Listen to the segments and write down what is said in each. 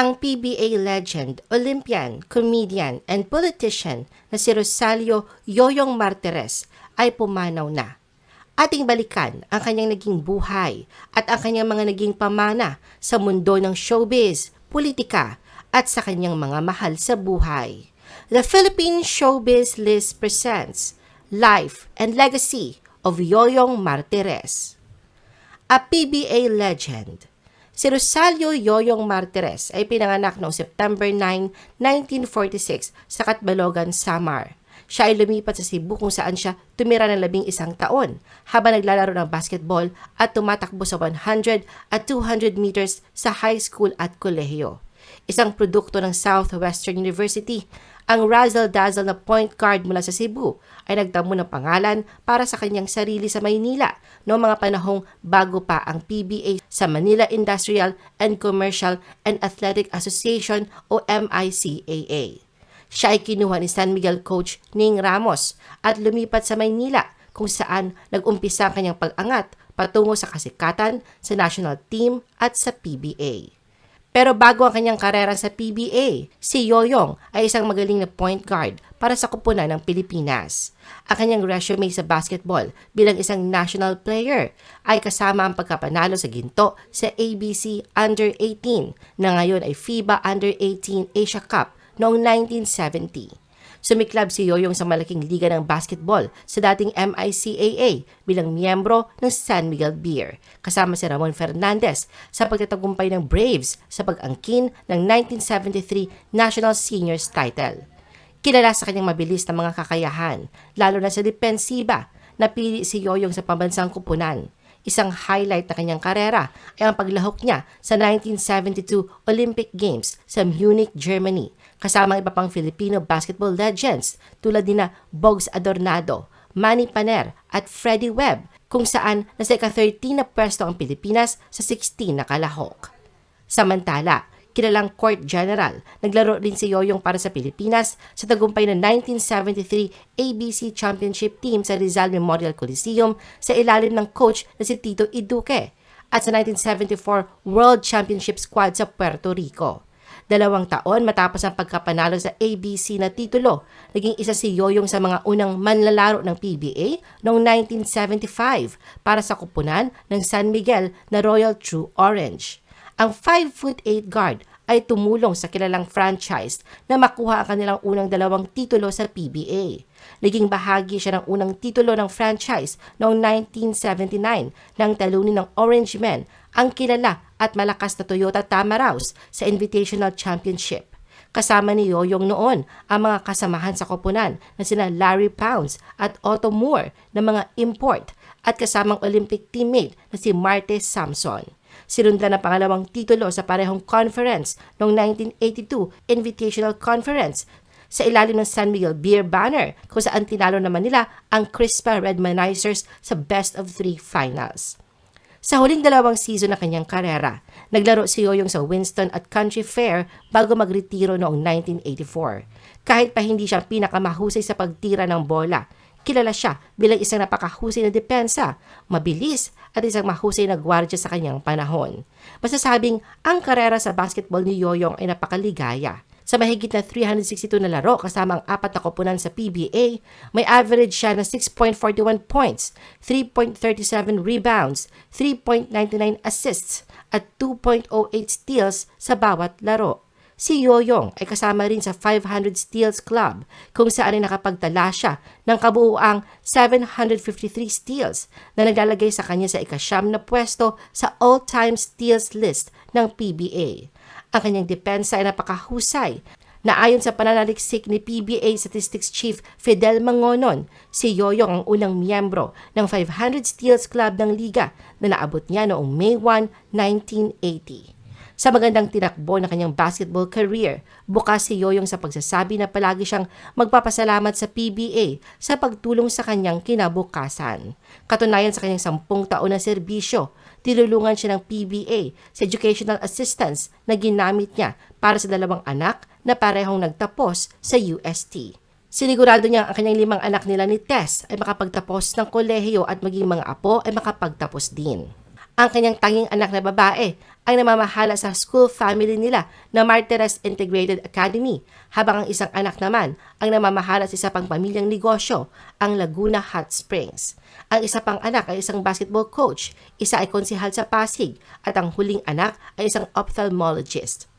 Ang PBA legend, Olympian, comedian, and politician na si Rosalio Yoyong Martires ay pumanaw na. Ating balikan ang kanyang naging buhay at ang kanyang mga naging pamana sa mundo ng showbiz, politika, at sa kanyang mga mahal sa buhay. The Philippine Showbiz List presents Life and Legacy of Yoyong Martires. A PBA legend, Si Rosalio Yoyong Martires ay pinanganak noong September 9, 1946 sa Katbalogan, Samar. Siya ay lumipat sa Cebu kung saan siya tumira ng labing isang taon habang naglalaro ng basketball at tumatakbo sa 100 at 200 meters sa high school at kolehiyo. Isang produkto ng Southwestern University, ang Razzle Dazzle na point guard mula sa Cebu ay nagtamo ng pangalan para sa kanyang sarili sa Maynila noong mga panahong bago pa ang PBA sa Manila Industrial and Commercial and Athletic Association o MICAA. Siya ay kinuha ni San Miguel coach Ning Ramos at lumipat sa Maynila kung saan nag-umpisa ang kanyang pag-angat patungo sa kasikatan sa national team at sa PBA. Pero bago ang kanyang karera sa PBA, si Yoyong ay isang magaling na point guard para sa kupunan ng Pilipinas. Ang kanyang resume sa basketball bilang isang national player ay kasama ang pagkapanalo sa ginto sa ABC Under 18 na ngayon ay FIBA Under 18 Asia Cup noong 1970. Sumiklab si Yoyong sa malaking liga ng basketball sa dating MICAA bilang miyembro ng San Miguel Beer, kasama si Ramon Fernandez sa pagtatagumpay ng Braves sa pag-angkin ng 1973 National Seniors title. Kilala sa kanyang mabilis na mga kakayahan, lalo na sa depensiba, napili si Yoyong sa pambansang kupunan. Isang highlight na kanyang karera ay ang paglahok niya sa 1972 Olympic Games sa Munich, Germany kasama iba pang Filipino basketball legends tulad nina Bogs Adornado, Manny Paner at Freddie Webb kung saan nasa ika-13 na pwesto ang Pilipinas sa 16 na kalahok. Samantala, kilalang court general, naglaro rin si Yoyong para sa Pilipinas sa tagumpay ng 1973 ABC Championship Team sa Rizal Memorial Coliseum sa ilalim ng coach na si Tito Iduque at sa 1974 World Championship Squad sa Puerto Rico. Dalawang taon matapos ang pagkapanalo sa ABC na titulo, naging isa si Yoyong sa mga unang manlalaro ng PBA noong 1975 para sa kupunan ng San Miguel na Royal True Orange. Ang 5'8 guard ay tumulong sa kilalang franchise na makuha ang kanilang unang dalawang titulo sa PBA. Naging bahagi siya ng unang titulo ng franchise noong 1979 nang talunin ng Orange Men ang kilala at malakas na Toyota Tamaraws sa Invitational Championship. Kasama ni Yoyong noon ang mga kasamahan sa koponan na sina Larry Pounds at Otto Moore na mga import at kasamang Olympic teammate na si Marte Samson. Sinundan ang pangalawang titulo sa parehong conference noong 1982 Invitational Conference sa ilalim ng San Miguel Beer Banner kung saan tinalo naman nila ang Crispa Redmanizers sa best of three finals. Sa huling dalawang season ng kanyang karera, naglaro si Yoyong sa Winston at Country Fair bago magretiro noong 1984. Kahit pa hindi siya pinakamahusay sa pagtira ng bola, kilala siya bilang isang napakahusay na depensa, mabilis at isang mahusay na gwardya sa kanyang panahon. Masasabing ang karera sa basketball ni Yoyong ay napakaligaya. Sa mahigit na 362 na laro kasama ang apat na koponan sa PBA, may average siya na 6.41 points, 3.37 rebounds, 3.99 assists, at 2.08 steals sa bawat laro. Si Yoyong ay kasama rin sa 500 Steals Club kung saan ay nakapagtala siya ng kabuuang 753 steals na naglalagay sa kanya sa ikasyam na pwesto sa all-time steals list ng PBA. Ang kanyang depensa ay napakahusay na ayon sa pananaliksik ni PBA Statistics Chief Fidel Mangonon, si Yoyong ang unang miyembro ng 500 Steals Club ng Liga na naabot niya noong May 1, 1980. Sa magandang tinakbo ng kanyang basketball career, bukas si Yoyong sa pagsasabi na palagi siyang magpapasalamat sa PBA sa pagtulong sa kanyang kinabukasan. Katunayan sa kanyang sampung taon na serbisyo, tinulungan siya ng PBA sa educational assistance na ginamit niya para sa dalawang anak na parehong nagtapos sa UST. Sinigurado niya ang kanyang limang anak nila ni Tess ay makapagtapos ng kolehiyo at maging mga apo ay makapagtapos din. Ang kanyang tanging anak na babae ay namamahala sa school family nila na Martires Integrated Academy, habang ang isang anak naman ang namamahala sa isa pang pamilyang negosyo, ang Laguna Hot Springs. Ang isa pang anak ay isang basketball coach, isa ay konsihal sa Pasig, at ang huling anak ay isang ophthalmologist.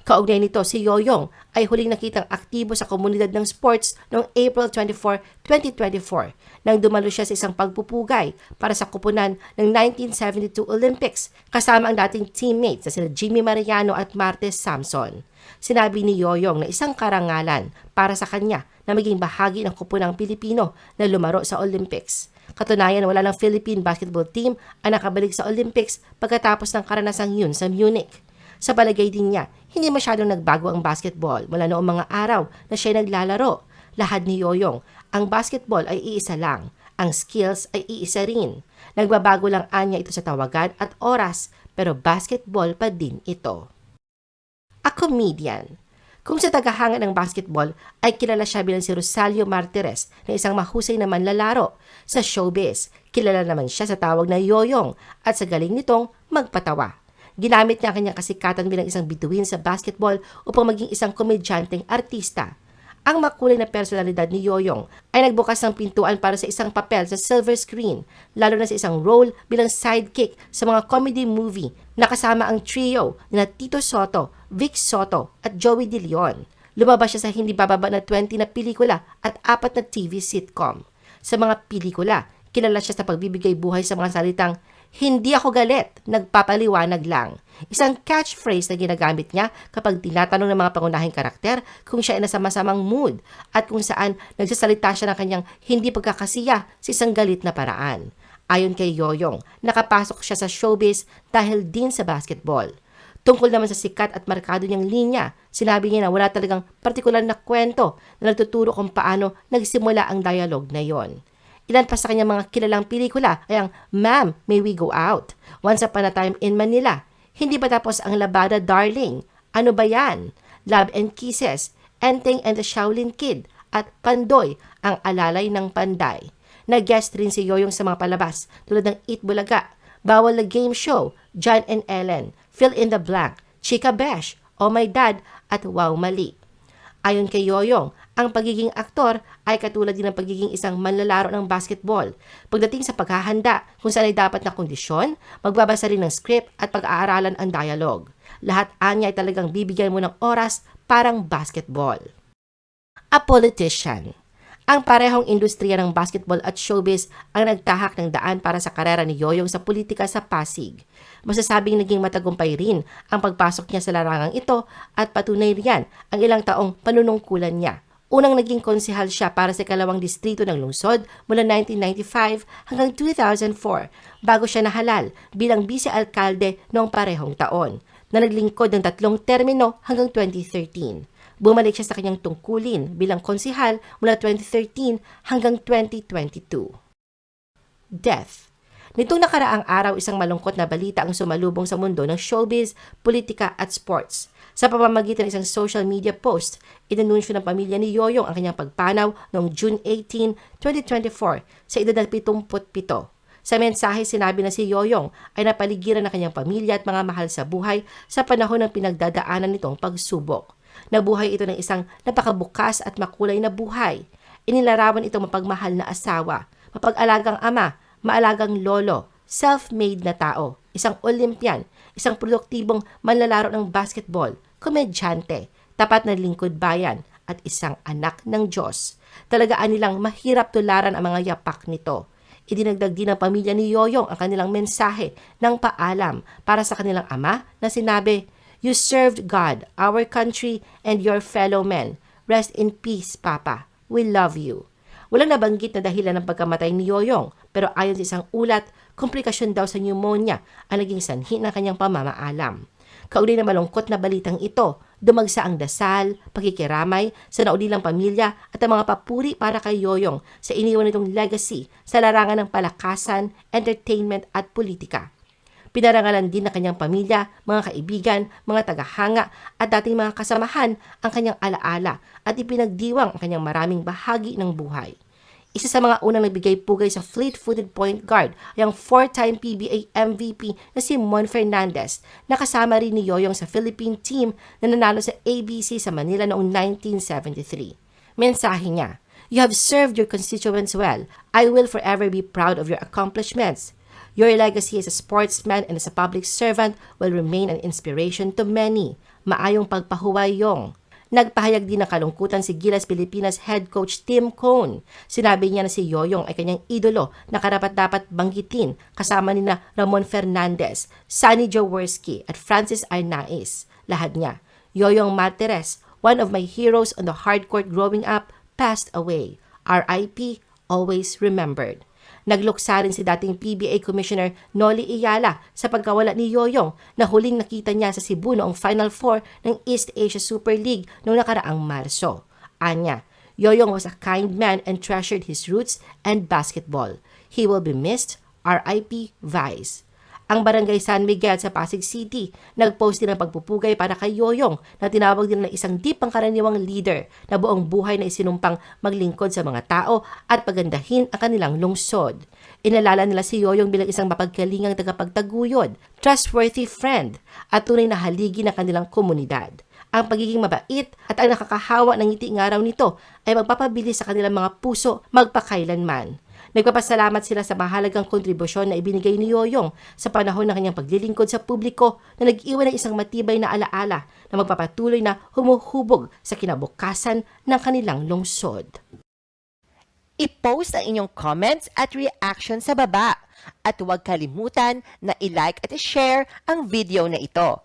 Kaugnay nito, si Yoyong ay huling nakitang aktibo sa komunidad ng sports noong April 24, 2024 nang dumalo siya sa isang pagpupugay para sa kupunan ng 1972 Olympics kasama ang dating teammates na sina Jimmy Mariano at Martes Samson. Sinabi ni Yoyong na isang karangalan para sa kanya na maging bahagi ng kupunang Pilipino na lumaro sa Olympics. Katunayan, wala ng Philippine basketball team ang nakabalik sa Olympics pagkatapos ng karanasang yun sa Munich. Sa palagay din niya, hindi masyadong nagbago ang basketball mula noong mga araw na siya naglalaro. Lahad ni Yoyong, ang basketball ay iisa lang. Ang skills ay iisa rin. Nagbabago lang anya ito sa tawagan at oras, pero basketball pa din ito. A comedian. Kung sa tagahanga ng basketball ay kilala siya bilang si Rosalio Martires na isang mahusay na manlalaro. Sa showbiz, kilala naman siya sa tawag na Yoyong at sa galing nitong magpatawa. Ginamit niya ang kanyang kasikatan bilang isang bituin sa basketball upang maging isang komedyanteng artista. Ang makulay na personalidad ni Yoyong ay nagbukas ng pintuan para sa isang papel sa silver screen, lalo na sa isang role bilang sidekick sa mga comedy movie na kasama ang trio na Tito Soto, Vic Soto at Joey De Leon. Lumabas siya sa hindi bababa na 20 na pelikula at apat na TV sitcom. Sa mga pelikula, kilala siya sa pagbibigay buhay sa mga salitang hindi ako galit, nagpapaliwanag lang. Isang catchphrase na ginagamit niya kapag tinatanong ng mga pangunahing karakter kung siya ay nasa masamang mood at kung saan nagsasalita siya ng kanyang hindi pagkakasiya sa isang galit na paraan. Ayon kay Yoyong, nakapasok siya sa showbiz dahil din sa basketball. Tungkol naman sa sikat at markado niyang linya, sinabi niya na wala talagang partikular na kwento na nagtuturo kung paano nagsimula ang dialogue na yon. Ilan pa sa kanyang mga kilalang pelikula ay ang Ma'am, May We Go Out? Once Upon a Time in Manila. Hindi ba tapos ang Labada Darling? Ano ba yan? Love and Kisses, Enteng and the Shaolin Kid, at Pandoy, ang alalay ng Panday. Nag-guest rin si Yoyong sa mga palabas tulad ng Eat Bulaga, Bawal na Game Show, John and Ellen, Fill in the Blank, Chika Besh, Oh My Dad, at Wow Mali. Ayon kay Yoyong, ang pagiging aktor ay katulad din ng pagiging isang manlalaro ng basketball. Pagdating sa paghahanda, kung saan ay dapat na kondisyon, magbabasa rin ng script at pag-aaralan ang dialogue. Lahat anya ay talagang bibigyan mo ng oras parang basketball. A politician. Ang parehong industriya ng basketball at showbiz ang nagtahak ng daan para sa karera ni Yoyong sa politika sa Pasig. Masasabing naging matagumpay rin ang pagpasok niya sa larangang ito at patunay riyan ang ilang taong panunungkulan niya. Unang naging konsehal siya para sa kalawang distrito ng lungsod mula 1995 hanggang 2004 bago siya nahalal bilang vice-alkalde noong parehong taon na naglingkod ng tatlong termino hanggang 2013. Bumalik siya sa kanyang tungkulin bilang konsihal mula 2013 hanggang 2022. Death Nitong nakaraang araw, isang malungkot na balita ang sumalubong sa mundo ng showbiz, politika at sports. Sa pamamagitan ng isang social media post, inanunsyo ng pamilya ni Yoyong ang kanyang pagpanaw noong June 18, 2024 sa edad na 77. Sa mensahe, sinabi na si Yoyong ay napaligiran ng kanyang pamilya at mga mahal sa buhay sa panahon ng pinagdadaanan nitong pagsubok. Nabuhay ito ng isang napakabukas at makulay na buhay. Inilarawan ito mapagmahal na asawa, mapag-alagang ama, maalagang lolo, self-made na tao, isang Olympian, isang produktibong manlalaro ng basketball, komedyante, tapat na lingkod bayan, at isang anak ng Diyos. Talagaan nilang mahirap tularan ang mga yapak nito. Idinagdag din ng pamilya ni Yoyong ang kanilang mensahe ng paalam para sa kanilang ama na sinabi, You served God, our country, and your fellow men. Rest in peace, Papa. We love you. Walang nabanggit na dahilan ng pagkamatay ni Yoyong, pero ayon sa isang ulat, komplikasyon daw sa pneumonia ang naging sanhi ng kanyang pamamaalam. Kaugnay na malungkot na balitang ito, dumagsa ang dasal, pakikiramay sa naulilang pamilya at ang mga papuri para kay Yoyong sa iniwan nitong legacy sa larangan ng palakasan, entertainment at politika. Pinarangalan din ng kanyang pamilya, mga kaibigan, mga tagahanga at dating mga kasamahan ang kanyang alaala at ipinagdiwang ang kanyang maraming bahagi ng buhay. Isa sa mga unang nagbigay pugay sa fleet-footed point guard ay ang four-time PBA MVP na si Mon Fernandez na kasama rin ni Yoyong sa Philippine team na nanalo sa ABC sa Manila noong 1973. Mensahe niya, You have served your constituents well. I will forever be proud of your accomplishments. Your legacy as a sportsman and as a public servant will remain an inspiration to many. Maayong pagpahuway Yong. Nagpahayag din ng kalungkutan si Gilas Pilipinas head coach Tim Cone. Sinabi niya na si Yoyong ay kanyang idolo na karapat-dapat banggitin kasama ni na Ramon Fernandez, Sunny Jaworski at Francis Arnaiz. Lahat niya. Yoyong Martires, one of my heroes on the hardcourt growing up, passed away. R.I.P. Always remembered. Nagluksa rin si dating PBA Commissioner Noli Iyala sa pagkawala ni Yoyong na huling nakita niya sa Cebu noong Final Four ng East Asia Super League noong nakaraang Marso. Anya, Yoyong was a kind man and treasured his roots and basketball. He will be missed. R.I.P. Vice. Ang barangay San Miguel sa Pasig City nagpost din ng pagpupugay para kay Yoyong na tinawag din na isang di pangkaraniwang leader na buong buhay na isinumpang maglingkod sa mga tao at pagandahin ang kanilang lungsod. Inalala nila si Yoyong bilang isang mapagkalingang tagapagtaguyod, trustworthy friend at tunay na haligi ng kanilang komunidad. Ang pagiging mabait at ang nakakahawa ng ngiti ngaraw nito ay magpapabilis sa kanilang mga puso magpakailanman. Nagpapasalamat sila sa mahalagang kontribusyon na ibinigay ni Yoyong sa panahon ng kanyang paglilingkod sa publiko na nag-iwan ng isang matibay na alaala na magpapatuloy na humuhubog sa kinabukasan ng kanilang lungsod. I-post ang inyong comments at reaction sa baba. At huwag kalimutan na i-like at i-share ang video na ito.